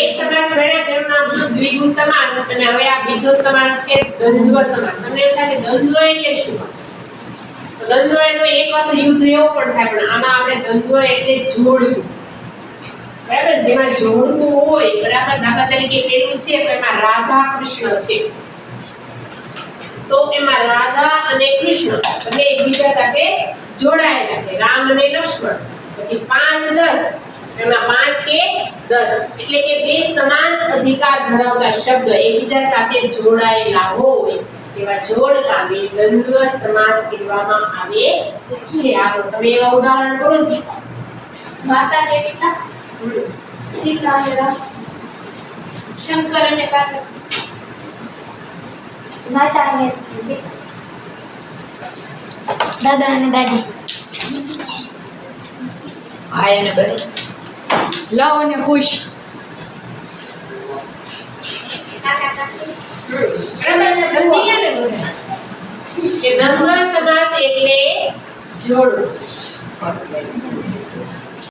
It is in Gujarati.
એક સમાસ ભણ્યા જેનું નામ દ્વિગુ સમાસ અને હવે આ બીજો સમાસ છે દ્વંદ્વ સમાસ. તમને એમ થાય કે દ્વંદ્વ એટલે શું? દ્વંદ્વ એનો એક અર્થ યુદ્ધ એવો પણ થાય, પણ આમાં આપણે દ્વંદ્વ એટલે જોડવું. બરાબર? જેમાં જોડવું હોય, બરાબર? દાખલા તરીકે પેલું છે, તો એમાં રાધા કૃષ્ણ છે. તો એમાં રાધા અને કૃષ્ણ બંને એકબીજા સાથે જોડાયેલા છે. રામ અને લક્ષ્મણ. પછી પાંચ દસ. એમાં પાંચ કે દસ. એટલે કે બે સમાન અધિકાર ધરાવતા શબ્દ એકબીજા સાથે જોડાયેલા હોય એવા જોડકાને દ્વંદ્વ સમાસ કહેવામાં આવે છે. આવો તમે એવા ઉદાહરણ કરો છો. માતા ને પિતા સીતા અને રામ શંકર અને પાર્વતી. માતા અને દાદા અને દાદી. ભાઈ અને બહેન. લવ અને કુશ દ્વંદ્વ સમાસ એટલે જોડવું